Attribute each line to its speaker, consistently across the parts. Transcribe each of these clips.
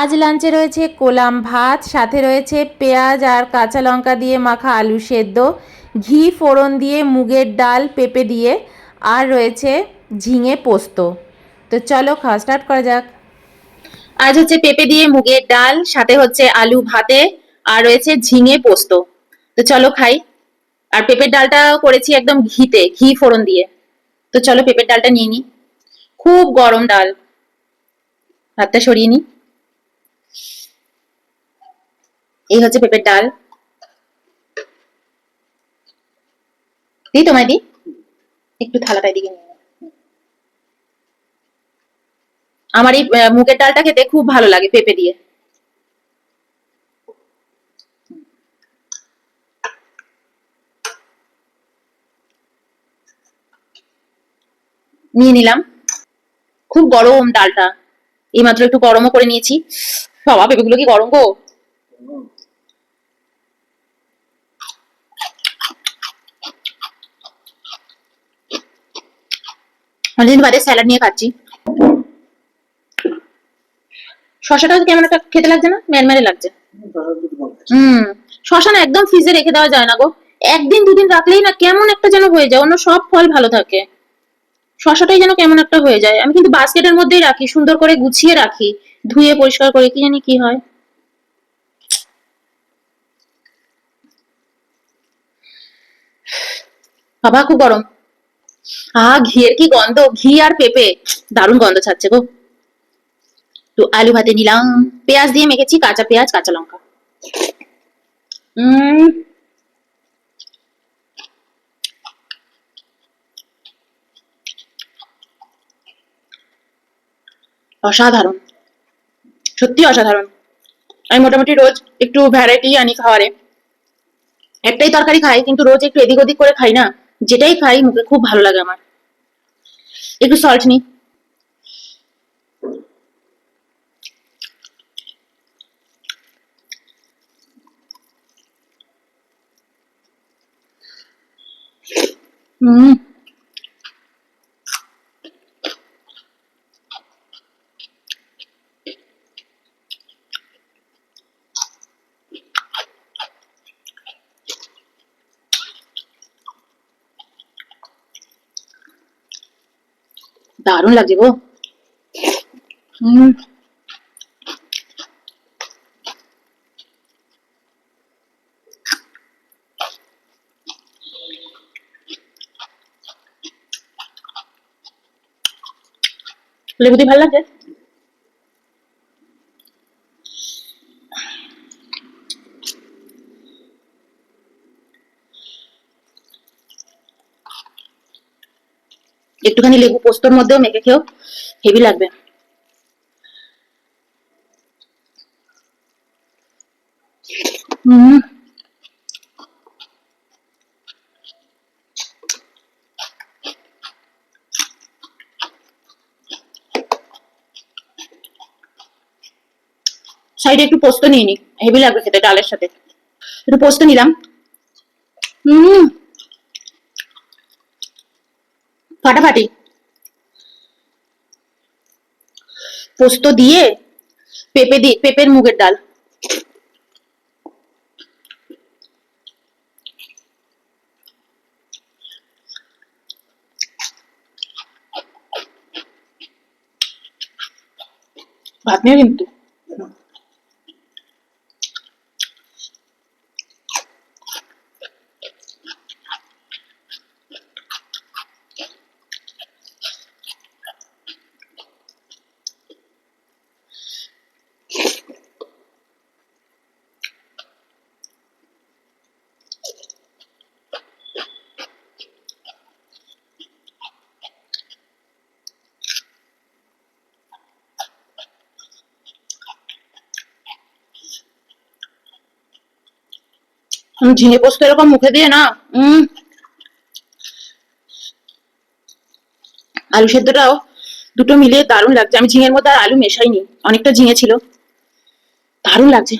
Speaker 1: আজ লাঞ্চে রয়েছে কোলাম ভাত, সাথে রয়েছে পেঁয়াজ আর কাঁচা লঙ্কা দিয়ে মাখা আলু সেদ্ধ, ঘি ফোড়ন দিয়ে মুগের ডাল, পেঁপে দিয়ে, আর রয়েছে ঝিঙে পোস্ত। তো চলো খাওয়া স্টার্ট করা যাক।
Speaker 2: আজ হচ্ছে পেঁপে দিয়ে মুগের ডাল, সাথে হচ্ছে আলু ভাতে, আর রয়েছে ঝিঙে পোস্ত। তো চলো খাই। আর পেঁপের ডালটা করেছি একদম ঘিতে, ঘি ফোড়ন দিয়ে। তো চলো পেঁপের ডালটা নিয়ে নি। খুব গরম ডাল। ভাতটা সরিয়ে নি। এই হচ্ছে পেঁপের ডাল। দি তোমায় দি একটু থালাটা দিকে আমার এই মুগের ডালটা খেতে খুব ভালো লাগে পেঁপে দিয়ে। নিয়ে নিলাম। খুব গরম ডালটা। এইমাত্র একটু গরমও করে নিয়েছি। বাবা পেঁপেগুলো কি গরম গো? অনেকদিন বাদে স্যালাড নিয়ে খাচ্ছি। শশাটাও কেমন একটা খেতে লাগছে না? ম্যারম্যারে লাগছে। হুম, শশা না একদম ফ্রিজে রেখে দেওয়া যায় না গো। একদিন দুদিন রাখলেই না কেমন একটা যেন হয়ে যায়, অন্য সব ফল ভালো থাকে। শশাটাই যেন কেমন একটা হয়ে যায়। আমি কিন্তু বাস্কেটের মধ্যেই রাখি, সুন্দর করে গুছিয়ে রাখি, ধুয়ে পরিষ্কার করে, কি জানি কি হয়। বাবা, খুব গরম। আহ, ঘিয়ের কি গন্ধ? ঘি আর পেঁপে। দারুণ গন্ধ ছাড়ছে গো। তো আলু ভাতে নিলাম। পেঁয়াজ দিয়ে মেখেছি, কাঁচা পেঁয়াজ, কাঁচা লঙ্কা। উম। অসাধারণ। সত্যি অসাধারণ। আমি মোটামুটি রোজ একটু ভ্যারাইটি আনি খাবারে। একটাই তরকারি খাই, কিন্তু রোজ একটু এদিক ওদিক করে খাই না। যেটাই খাই মুখে খুব ভালো লাগে আমার। একটু সল্ট নি হুম দারুণ লাগছে গো। হুম। লেবুটি ভালো লাগছে একটুখানি লেবু পোস্তর মধ্যেও মেখে খেও হেভি লাগবে। হুম। সাইডে একটু পোস্ত নিয়ে নি হেভি লাগবে খেতে ডালের সাথে। একটু পোস্ত নিলাম। হুম। ফাটাফাটি পোস্ত দিয়ে পেঁপে দিয়ে পেঁপের মুগের ডাল। ভাত নিয়ে কিন্তু আমি ঝিঙে পোস্ত এরকম মুখে দিয়ে না, উম। আলু সেদ্ধটাও দুটো মিলিয়ে দারুণ লাগছে। আমি ঝিঙের মধ্যে আর আলু মেশাইনি, অনেকটা ঝিঙে ছিল। দারুণ লাগছে।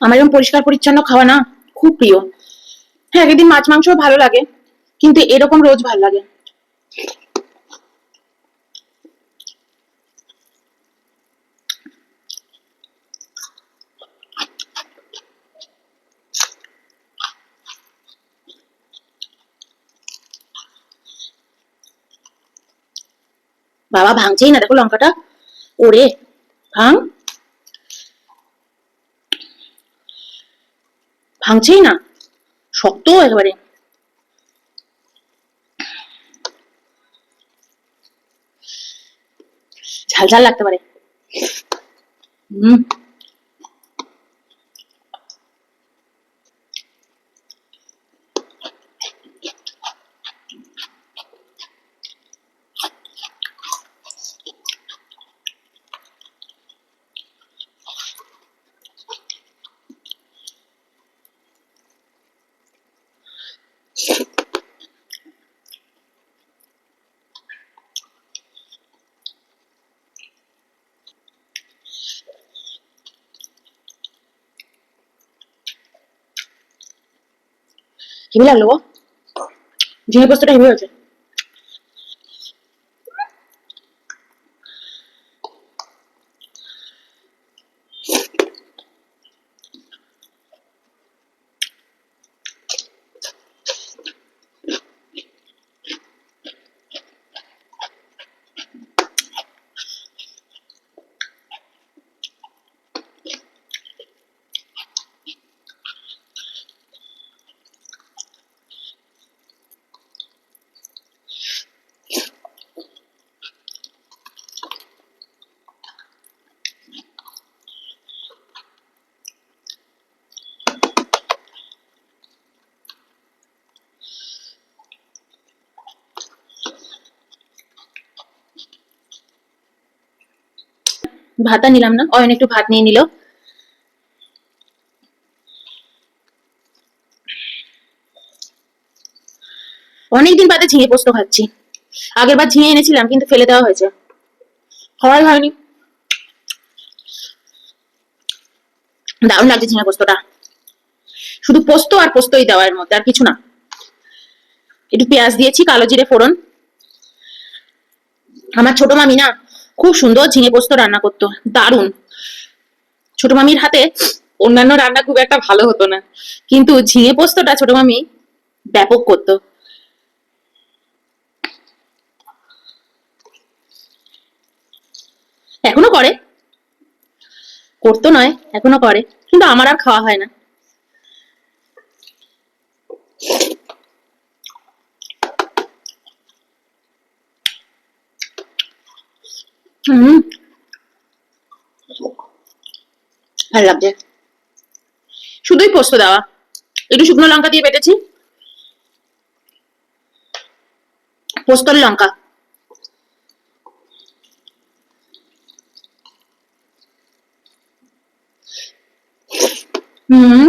Speaker 2: আমার এরকম পরিষ্কার পরিচ্ছন্ন খাওয়া না খুব প্রিয়। হ্যাঁ একদিন মাছ মাংস ভালো লাগে, কিন্তু এরকম রোজ ভালো লাগে। বাবা, ভাঙছেই না, দেখো লঙ্কাটা। ওরে, ভাঙ। ভাঙছেই না। শক্ত একেবারে। ঝাল ঝাল লাগতে পারে। হুম হেবি লাগল গো ঝিঙে পোস্তটা হেবি হয়েছে ভাতটা নিলাম না। অয়ন একটু ভাত নিয়ে নিল। অনেকদিন বাদে ঝিঙে পোস্ত খাচ্ছি আগের বার ঝিঙে এনেছিলাম, কিন্তু ফেলে দেওয়া হয়েছে। খাওয়াই হয়নি। দারুণ লাগছে ঝিঙে পোস্তটা। শুধু পোস্ত আর পোস্তই দেওয়ার মধ্যে, আর কিছু না। একটু পেঁয়াজ দিয়েছি, কালো জিরে ফোড়ন। আমার ছোট মামি না খুব সুন্দর ঝিঙে পোস্ত রান্না করতো, দারুণ। ছোট মামির হাতে অন্যান্য রান্না খুব একটা ভালো হতো না, কিন্তু ঝিঙে পোস্তটা ছোট মামি ব্যাপক করতো। এখনও করে, করতো নয়, এখনও করে, কিন্তু আমার আর খাওয়া হয় না। হুম ভালো লাগছে শুধুই পোস্ত দেওয়া। একটু শুকনো লঙ্কা দিয়ে বেটেছি। পোস্তর লঙ্কা। হুম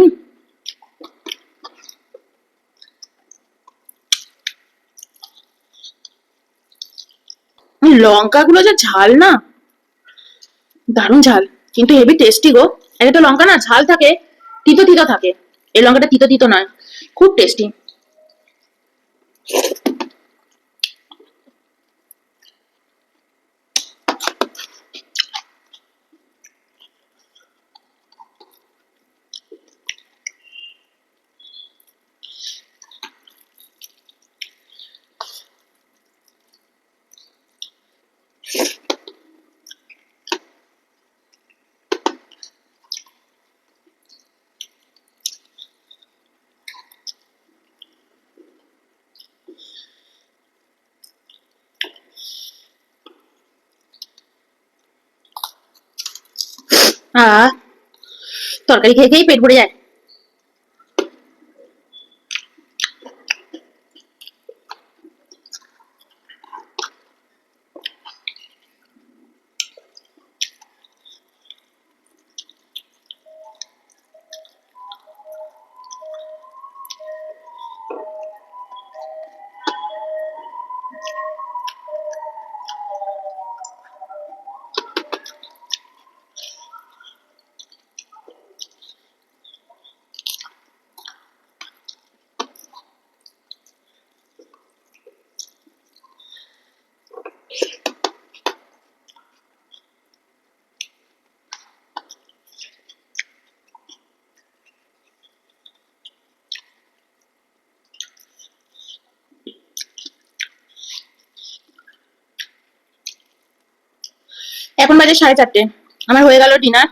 Speaker 2: লঙ্কাগুলো যে ঝাল না? দারুণ ঝাল। কিন্তু হেভি টেস্টি গো। এটা তো লঙ্কা না, ঝাল থাকে, তিতো তিতো থাকে। এই লঙ্কাটা তিতো তিতো নয়, খুব টেস্টি হা তরকারি খেয়ে খেয়েই পেট ভরে যায় এখন বাজে সাড়ে চারটে। আমার হয়ে গেল ডিনার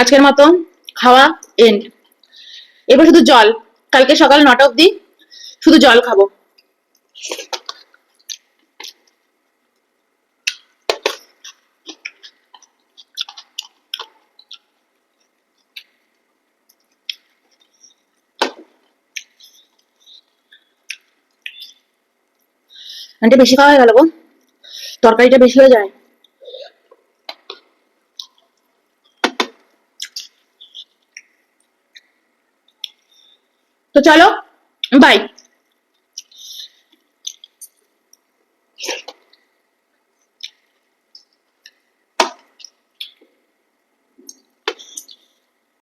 Speaker 2: আজকের মতো খাওয়া এন্ড এবার শুধু জল। কালকে সকাল নটা অব্দি শুধু জল খাব। আন্টি, বেশি খাওয়া হয়ে গেল গো। তরকারিটা বেশি হয়ে যায়। তো চলো বাই